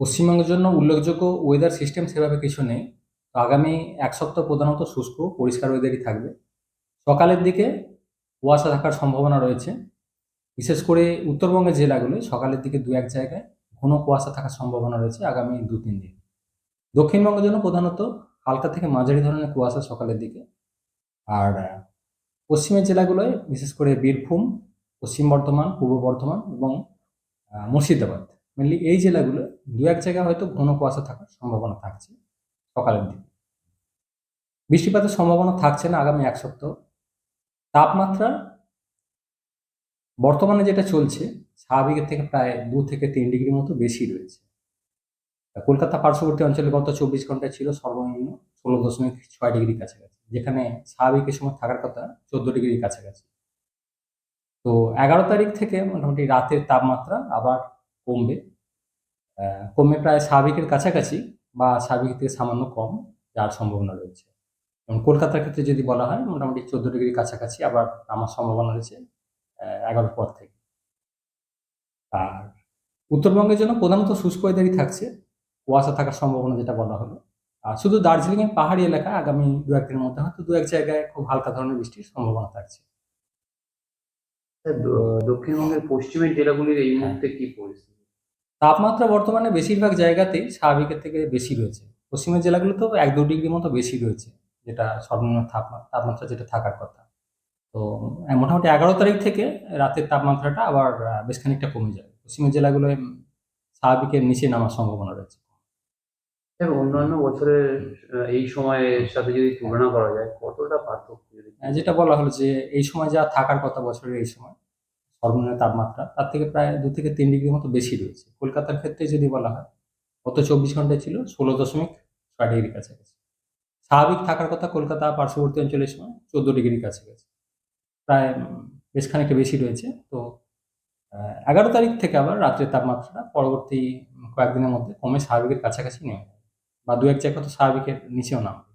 পশ্চিমবঙ্গের জন্য উল্লেখযোগ্য ওয়েদার সিস্টেম সেভাবে কিছু নেই। আগামী এক সপ্তাহ প্রধানত শুষ্ক, পরিষ্কার ওয়েদারই থাকবে। সকালের দিকে কুয়াশা থাকার সম্ভাবনা রয়েছে। বিশেষ করে উত্তরবঙ্গের জেলাগুলো, সকালের দিকে দু এক জায়গায় ঘন কুয়াশা থাকার সম্ভাবনা রয়েছে আগামী দু তিন দিন। দক্ষিণবঙ্গের জন্য প্রধানত হালকা থেকে মাঝারি ধরনের কুয়াশা সকালের দিকে। আর, পশ্চিমের জেলাগুলোয় বিশেষ করে বীরভূম, পশ্চিম বর্ধমান, পূর্ব বর্ধমান এবং মুর্শিদাবাদ। মেনলি এই জেলাগুলো দু এক জায়গায় হয়তো ঘন কুয়াশা থাকার সম্ভাবনা থাকছে সকালের দিকে। বৃষ্টিপাতের সম্ভাবনা থাকছে না আগামী এক সপ্তাহ। তাপমাত্রা বর্তমানে যেটা চলছে, স্বাভাবিকের থেকে প্রায় দু থেকে তিন ডিগ্রি মতো বেশি রয়েছে। কলকাতা পার্শ্ববর্তী অঞ্চলে গত চব্বিশ ঘন্টায় ছিল সর্বনিম্ন ষোলো দশমিক ছয় ডিগ্রি কাছাকাছি, যেখানে স্বাভাবিকের সময় থাকার কথা চোদ্দ ডিগ্রির কাছাকাছি। তো এগারো তারিখ থেকে মোটামুটি রাতের তাপমাত্রা আবার কমবে। আহ, কমে প্রায় স্বাভাবিকের কাছাকাছি বা স্বাভাবিক থেকে সামান্য কম যার সম্ভাবনা রয়েছে। এবং কলকাতার ক্ষেত্রে যদি বলা হয় মোটামুটি চোদ্দ ডিগ্রির কাছাকাছি আবার নামার সম্ভাবনা রয়েছে এগারোর পর থেকে। আর উত্তরবঙ্গের জন্য প্রধানত শুষ্ক ওয়েদারই থাকছে কুয়াশা থাকার সম্ভাবনা যেটা বলা হলো। আর শুধু দার্জিলিং এর পাহাড়ি এলাকা আগামী দু একদিনের মধ্যে হয়তো দু এক জায়গায় খুব হালকা ধরনের বৃষ্টির সম্ভাবনা থাকছে। দক্ষিণবঙ্গের পশ্চিমের জেলাগুলির এই মুহূর্তে কি পরিস্থিতি? তাপমাত্রা বর্তমানে বেশিরভাগ জায়গাতেই স্বাভাবিকের থেকে বেশি রয়েছে। পশ্চিমের জেলাগুলোতেও এক দু ডিগ্রি মতো বেশি রয়েছে যেটা সর্বনিম্ন তাপমা- তাপমাত্রা যেটা থাকার কথা। তো মোটামুটি এগারো তারিখ থেকে রাতের তাপমাত্রাটা আবার বেশ খানিকটা কমে যাবে পশ্চিমের জেলাগুলোয় স্বাভাবিকের নিচে নামার সম্ভাবনা রয়েছে। অন্যান্য বছরের এই সময়ের সাথে যদি তুলনা করা যায় কতটা পার্থক্য আহ, যেটা বলা হলো যে এই সময় যা থাকার কথা বছরের এই সময় সর্বনিম্ন তাপমাত্রা, তার থেকে প্রায় দু থেকে তিন ডিগ্রি মতো বেশি রয়েছে। কলকাতার ক্ষেত্রে যদি বলা হয়, গত চব্বিশ ঘন্টায় ছিল ষোলো দশমিক ছয় ডিগ্রি কাছাকাছি। স্বাভাবিক থাকার কথা কলকাতা পার্শ্ববর্তী অঞ্চলের সময় চোদ্দ ডিগ্রি কাছাকাছি। প্রায় বেশ খানিকটা বেশি রয়েছে। তো এগারো তারিখ থেকে আবার রাত্রের তাপমাত্রাটা পরবর্তী কয়েকদিনের মধ্যে কমে স্বাভাবিকের কাছাকাছি নেমে যাবে বা দু এক জায়গা তো স্বাভাবিকের নিচেও নামবে।